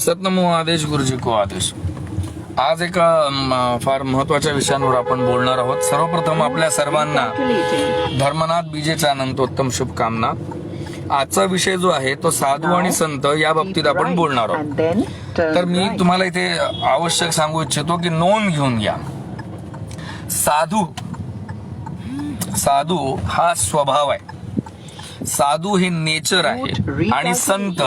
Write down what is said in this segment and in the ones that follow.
सतनमो आदेश गुरुजी को आदेश. आज एका फार महत्त्वाच्या विषयांवर आपण बोलणार आहोत. सर्वप्रथम आपल्या सर्वांना धर्मनाथ बीजेच्या अनंतोत्तम शुभकामना. आजचा विषय जो आहे तो साधू आणि संत या बाबतीत आपण बोलणार आहोत. तर मी तुम्हाला इथे आवश्यक सांगू इच्छितो की नोंद घेऊन घ्या. साधू साधू हा स्वभाव आहे. साधू हे नेचर आहे. आणि संत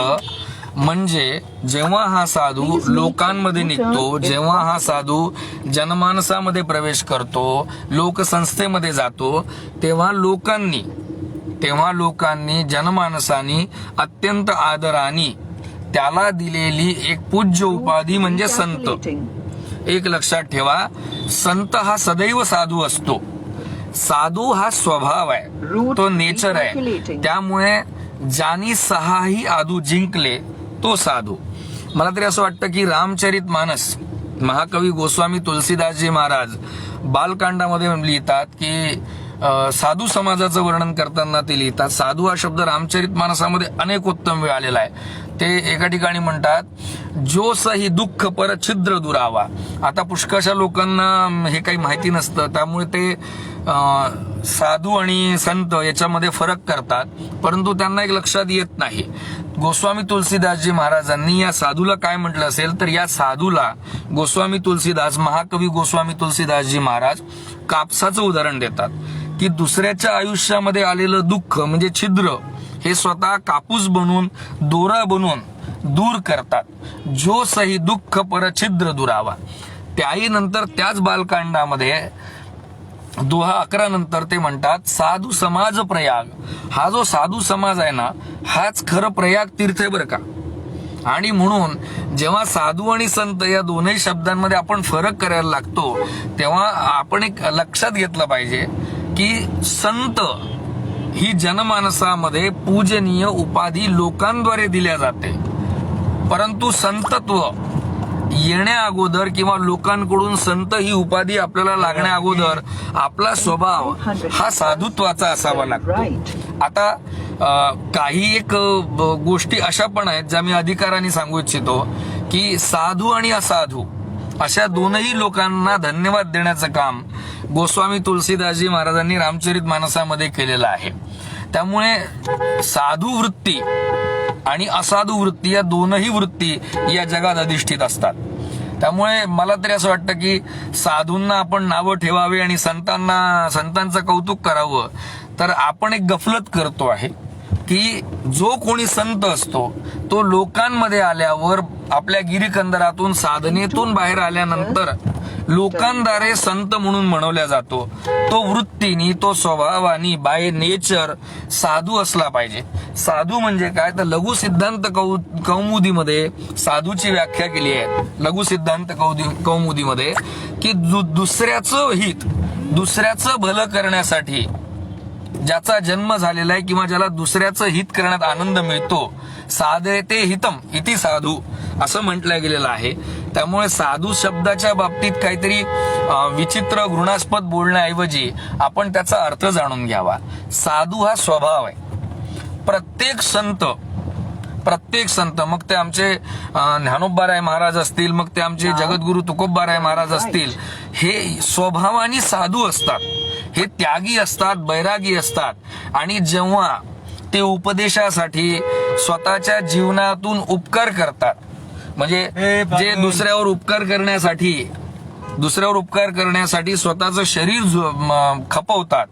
म्हणजे जेव्हा हा साधू लोकांमध्ये निघतो जेव्हा हा साधू जनमानसामध्ये प्रवेश करतो लोकसंस्थेमध्ये जातो तेव्हा लोकांनी तेव्हा लोकांनी जनमानसानी अत्यंत आदराने त्याला दिलेली एक पूज्य उपाधी म्हणजे संत. एक लक्षात ठेवा संत हा सदैव साधू असतो. साधू हा स्वभाव आहे तो नेचर आहे. त्यामुळे ज्यांनी सहाही आदू जिंकले तो साधू. मला तरी असं वाटतं की रामचरित मानस महाकवी गोस्वामी तुलसीदासजी महाराज बालकांडामध्ये लिहितात की साधू समाजाचं वर्णन करताना ते लिहितात. साधू हा शब्द रामचरित मानसामध्ये अनेक उत्तम वेळ आलेला आहे. ते एका ठिकाणी म्हणतात जो सही दुःख पर छिद्र दुरावा. आता पुष्कळशा लोकांना हे काही माहिती नसतं त्यामुळे ते साधू आणि संत याच्यामध्ये फरक करतात परंतु त्यांना एक लक्षात येत नाही. गोस्वामी तुलसीदासजी महाराजांनी या साधूला काय म्हटलं असेल तर या साधूला गोस्वामी तुलसीदास महाकवी गोस्वामी तुलसीदासजी महाराज कापसाचं उदाहरण देतात की दुसऱ्याच्या आयुष्यामध्ये आलेलं दुःख म्हणजे छिद्र हे स्वतः कापूस बनून दोरा बनवून दूर करतात. जो सही दुःख पर छिद्र दुरावा. त्याही नंतर त्याच बालकांडामध्ये दोहा अकरा नंतर ते म्हणतात साधू समाज प्रयाग. हा जो साधू समाज आहे ना हाच खरं प्रयाग तीर्थ आहे बरं का. आणि म्हणून जेव्हा साधू आणि संत या दोनही शब्दांमध्ये आपण फरक करायला लागतो तेव्हा आपण एक लक्षात घेतलं पाहिजे की संत ही जनमानसामध्ये पूजनीय उपाधी लोकांद्वारे दिल्या जाते. परंतु संतत्व येण्या अगोदर किंवा लोकांकडून संत ही उपाधी आपल्याला लागण्या अगोदर आपला स्वभाव हा साधुत्वाचा असावा लागतो. आता काही एक गोष्टी अशा पण आहेत ज्या मी अधिकाराने सांगू इच्छितो की साधू आणि असाधू अशा दोनही लोकांना धन्यवाद देण्याचं काम गोस्वामी तुलसीदासजी महाराजांनी रामचरित मानसामध्ये केलेलं आहे. त्यामुळे साधू वृत्ती आणि असाधू वृत्ती या दोनही वृत्ती या जगात अधिष्ठित असतात. त्यामुळे मला तरी असं वाटतं की साधूंना आपण नावं ठेवावी आणि संतांना संतांचं कौतुक करावं. तर आपण एक गफलत करतो आहे की जो कोणी संत असतो तो लोकांमध्ये आल्यावर आपल्या गिरीकंदरातून साधनेतून बाहेर आल्यानंतर लोकांद्वारे संत म्हणून म्हणवल्या जातो. तो वृत्तीनी तो स्वभावानी बाय नेचर साधू असला पाहिजे. साधू म्हणजे काय? तर लघु सिद्धांत कौ कौमुदीमध्ये साधूची व्याख्या केली आहे. लघु सिद्धांत कौदी कौमुदीमध्ये की दु- दुसऱ्याचं हित दुसऱ्याचं भलं करण्यासाठी ज्याचा जन्म झालेला आहे किंवा ज्याला दुसऱ्याचं हित करण्यात आनंद मिळतो साधेते हितम इति साधू असं म्हटलं गेलेलं आहे. त्यामुळे साधू शब्दाच्या बाबतीत काहीतरी विचित्र घृणास्पद बोलण्याऐवजी आपण त्याचा अर्थ जाणून घ्यावा. साधू हा स्वभाव आहे. प्रत्येक संत प्रत्येक संत मग ते आमचे ज्ञानोबाराय महाराज असतील मग ते आमचे जगद्गुरु तुकोबाराय महाराज असतील हे स्वभावाने साधू असतात. हे त्यागी असतात बैरागी असतात. आणि जेव्हा ते उपदेशासाठी स्वतःच्या जीवनातून उपकार करतात म्हणजे जे दुसऱ्यावर उपकार करण्यासाठी दुसऱ्यावर उपकार करण्यासाठी स्वतःचं शरीर खपवतात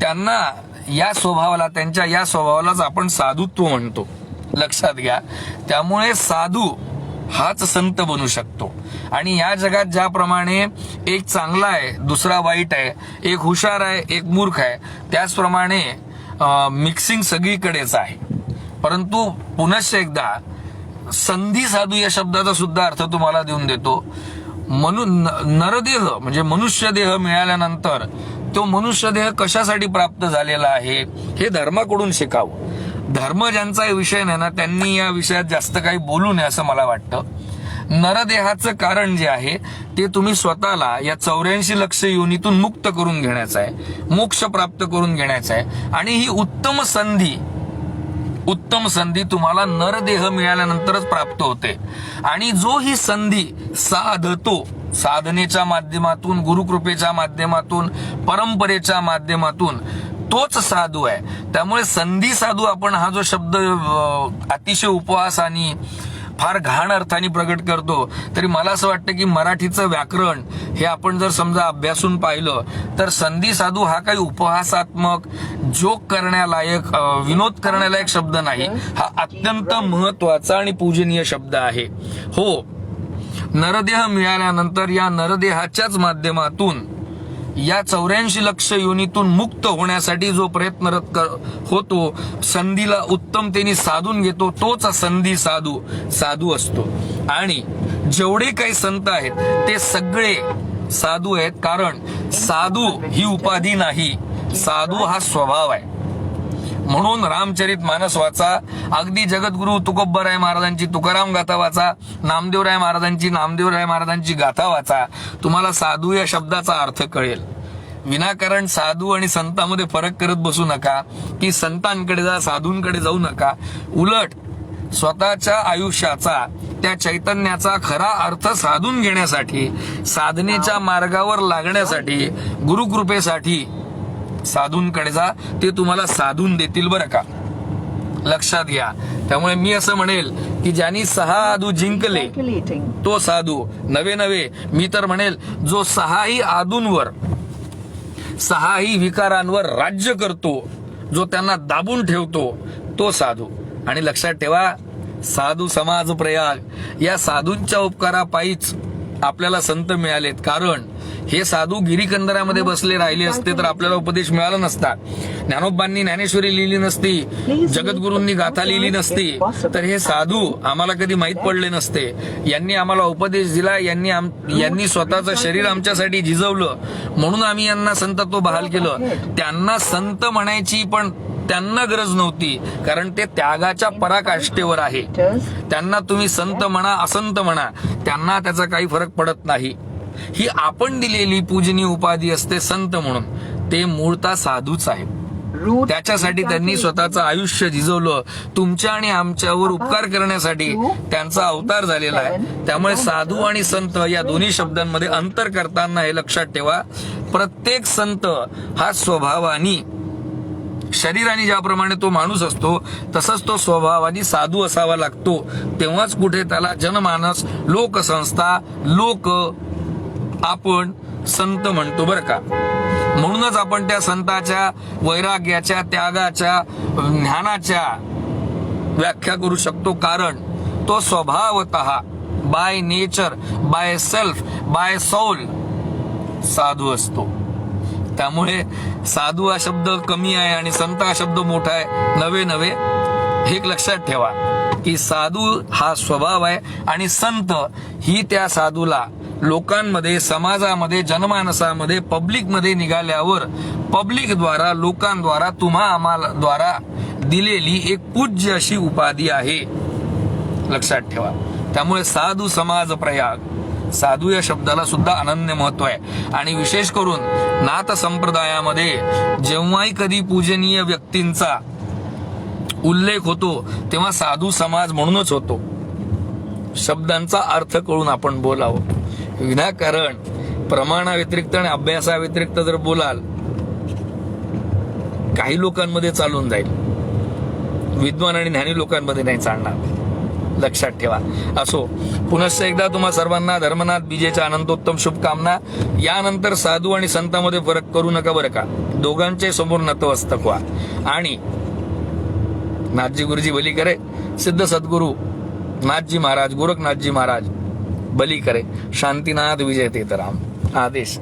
त्यांना या स्वभावाला त्यांच्या या स्वभावालाच आपण साधुत्व म्हणतो. लक्षात घ्या. त्यामुळे साधू हाच संत बनू शकतो. आणि या जगात ज्याप्रमाणे एक चांगला आहे दुसरा वाईट आहे एक हुशार आहे एक मूर्ख आहे त्याचप्रमाणे मिक्सिंग सगळीकडेच आहे. परंतु पुनश्च एकदा संधी साधू या शब्दाचा सुद्धा अर्थ तुम्हाला देऊन देतो. मनु न- नरदेह म्हणजे मनुष्य देह मिळाल्यानंतर तो मनुष्य देह कशासाठी प्राप्त झालेला आहे हे धर्माकडून शिकावं. धर्म ज्यांचा विषय नाही ना त्यांनी या विषयात जास्त काही बोलू नये असं मला वाटतं. नरदेहाचं कारण जे आहे ते तुम्ही स्वतःला या चौऱ्याऐंशी लक्ष योनीतून मुक्त करून घेण्याचं आहे. मोक्ष प्राप्त करून घेण्याचं आहे. आणि ही उत्तम संधी उत्तम संधी तुम्हाला नरदेह मिळाल्यानंतरच प्राप्त होते. आणि जो ही संधी साधतो साधनेच्या माध्यमातून गुरुकृपेच्या माध्यमातून परंपरेच्या माध्यमातून तोच साधू आहे. त्यामुळे संधी साधू आपण हा जो शब्द अतिशय उपवास आणि फार घाण अर्थाने प्रकट करतो. तरी मला असं वाटतं की मराठीचं व्याकरण हे आपण जर समजा अभ्यासून पाहिलं तर संधी साधू हा काही उपहासात्मक जोक करण्यालायक विनोद करण्यालायक शब्द नाही. हा अत्यंत महत्त्वाचा आणि पूजनीय शब्द आहे. हो नरदेह मिळाल्यानंतर या नरदेहाच्याच माध्यमातून या चौऱ्याऐंशी लक्ष योनीतून मुक्त होण्यासाठी जो प्रयत्नरत होतो संधीला उत्तमतेने साधून घेतो तोच संधी साधू साधू असतो. आणि जेवढे काही संत आहेत ते सगळे साधू आहेत कारण साधू ही उपाधी नाही. साधू हा स्वभाव आहे. म्हणून रामचरित मानस वाचा. अगदी जगद्गुरु तुकोबराय महाराजांची तुकाराम गाथा वाचा. नामदेवराय महाराजांची नामदेवराय महाराजांची गाथा वाचा. तुम्हाला साधू या शब्दाचा अर्थ कळेल. विनाकारण साधू आणि संतामध्ये फरक करत बसू नका. की संतांकडे जा साधूंकडे जाऊ नका. उलट स्वतःच्या आयुष्याचा त्या चैतन्याचा खरा अर्थ साधून घेण्यासाठी साधनेच्या मार्गावर लागण्यासाठी गुरुकृपेसाठी साधूंकडे जा ते तुम्हाला साधून देतील बरं का? लक्षात घ्या. त्यामुळे मी असं म्हणेल की ज्यांनी सहा आदू जिंकले तो साधू. नवे नवे मी तर म्हणेल जो सहाही आदूंवर सहाही विकारांवर राज्य करतो जो त्यांना दाबून ठेवतो तो साधू. आणि लक्षात ठेवा साधू समाज प्रयाग. या साधूंच्या उपकारापायीच आपल्याला संत मिळालेत. कारण हे साधू गिरीकंदरामध्ये बसले राहिले असते तर आपल्याला उपदेश मिळाला नसता. ज्ञानोबांनी ज्ञानेश्वरी लिहिली नसती जगद्गुरूंनी गाथा लिहिली नसती. तर हे साधू आम्हाला कधी माहीत पडले नसते. यांनी आम्हाला उपदेश दिला यांनी यांनी स्वतःचं शरीर आमच्यासाठी झिजवलं म्हणून आम्ही यांना संतत्व बहाल केलं. त्यांना संत म्हणायची पण त्यांना गरज नव्हती कारण ते त्यागाच्या पराकाष्ठेवर आहे. त्यांना तुम्ही संत म्हणा असंत म्हणा त्यांना त्याचा काही फरक पडत नाही. ही आपण दिलेली पूजनीय उपाधी असते संत म्हणून. ते मूळता साधूच आहे त्याच्यासाठी त्यांनी स्वतःचं आयुष्य झिजवलं तुमच्या आणि आमच्यावर उपकार करण्यासाठी त्यांचा अवतार झालेला आहे. त्यामुळे साधू आणि संत या दोन्ही शब्दांमध्ये अंतर करताना हे लक्षात ठेवा. प्रत्येक संत हा स्वभावानी. शरीराने ज्याप्रमाणे तो माणूस असतो तसंच तो स्वभावाने साधू असावा लागतो. तेव्हाच कुठे त्याला जनमानस लोकसंस्था लोक आपण संत म्हणतो बरं का. म्हणूनच आपण त्या संताच्या वैराग्याच्या त्यागाच्या ज्ञानाच्या व्याख्या करू शकतो. कारण तो स्वभावत by nature by self by soul साधू असतो. त्यामुळे साधू हा शब्द कमी आहे आणि संत हा शब्द मोठा आहे. नवे नवे हे एक लक्षात ठेवा की साधू हा स्वभाव आहे आणि संत ही त्या साधूला लोकांमध्ये समाजामध्ये जनमानसामध्ये पब्लिकमध्ये निघाल्यावर पब्लिकद्वारा लोकांद्वारा तुम्हा आम्हाला द्वारा दिलेली एक पूज्य अशी उपाधी आहे. लक्षात ठेवा. त्यामुळे साधू समाज प्रयाग साधू या शब्दाला सुद्धा अनन्य महत्त्व आहे. आणि विशेष करून नाथ संप्रदायामध्ये जेव्हाही कधी पूजनीय व्यक्तींचा उल्लेख होतो तेव्हा साधू समाज म्हणूनच होतो. शब्दांचा अर्थ कळून आपण बोलावं. विनाकारण प्रमाणाव्यतिरिक्त आणि अभ्यासाव्यतिरिक्त जर बोलाल काही लोकांमध्ये चालून जाईल. विद्वान आणि ज्ञानी लोकांमध्ये नाही चालणार. लक्षात ठेवा. असो पुनश्च एकदा तुम्हा सर्वांना धर्मनाथ बीजेच्या आनंदोत्तम शुभकामना. यानंतर साधू आणि संतामध्ये फरक करू नका बरं का? दोघांचे समोर नतमस्तक व्हा. आणि नाथजी गुरुजी बली करे सिद्ध सद्गुरू नाथजी महाराज गोरखनाथजी महाराज बली करे शांतीनाथ विजय तेतराम आदेश